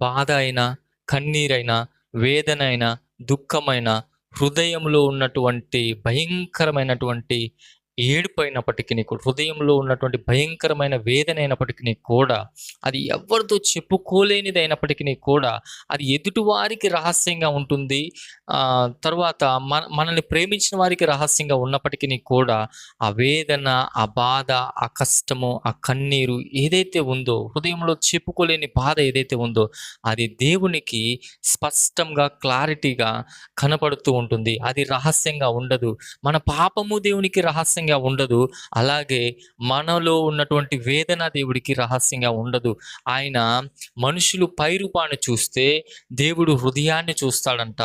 బాధ అయినా కన్నీరైనా వేదన అయినా దుఃఖమైన హృదయంలో ఉన్నటువంటి భయంకరమైనటువంటి ఏడుపు అయినప్పటికీ కూడా హృదయంలో ఉన్నటువంటి భయంకరమైన వేదన అయినప్పటికీ కూడా అది ఎవరితో చెప్పుకోలేనిది అయినప్పటికీ కూడా అది ఎదుటివారికి రహస్యంగా ఉంటుంది. తర్వాత మన మనల్ని ప్రేమించిన వారికి రహస్యంగా ఉన్నప్పటికీ కూడా ఆ వేదన ఆ బాధ ఆ కష్టము ఆ కన్నీరు ఏదైతే ఉందో హృదయంలో చెప్పుకోలేని బాధ ఏదైతే ఉందో అది దేవునికి స్పష్టంగా క్లారిటీగా కనపడుతూ ఉంటుంది. అది రహస్యంగా ఉండదు. మన పాపము దేవునికి రహస్యం రహస్యంగా ఉండదు. అలాగే మనలో ఉన్నటువంటి వేదన దేవుడికి రహస్యంగా ఉండదు. ఆయన మనుషులు పైరూపాన్ని చూస్తే దేవుడు హృదయాన్ని చూస్తాడంట.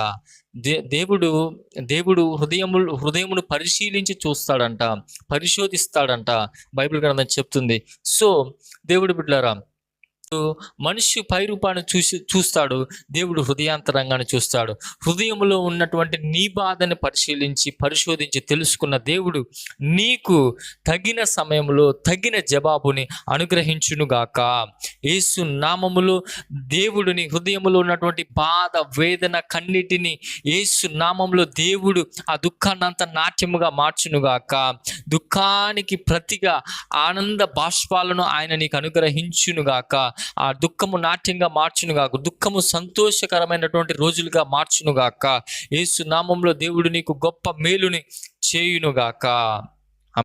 దే దేవుడు దేవుడు హృదయము హృదయమును పరిశీలించి చూస్తాడంట. పరిశోధిస్తాడంట. బైబిల్ గ్రంథం చెప్తుంది. సో దేవుడు బిడ్డలారా మనిషి పైరూపాన్ని చూసి చూస్తాడు. దేవుడు హృదయాంతరంగాన్ని చూస్తాడు. హృదయంలో ఉన్నటువంటి నీ బాధని పరిశీలించి పరిశోధించి తెలుసుకున్న దేవుడు నీకు తగిన సమయంలో తగిన జవాబుని అనుగ్రహించునుగాక. యేసు నామములో దేవుడిని హృదయంలో ఉన్నటువంటి బాధ వేదన కన్నిటిని యేసు నామంలో దేవుడు ఆ దుఃఖాన్నంత నాట్యముగా మార్చునుగాక. దుఃఖానికి ప్రతిగా ఆనంద బాష్పాలను ఆయన నీకు అనుగ్రహించునుగాక. ఆ దుఃఖము నాట్యంగా మార్చునుగాక దుఃఖము సంతోషకరమైనటువంటి రోజులుగా మార్చునుగాక. యేసు నామంలో దేవుడు నీకు గొప్ప మేలుని చేయునుగాక.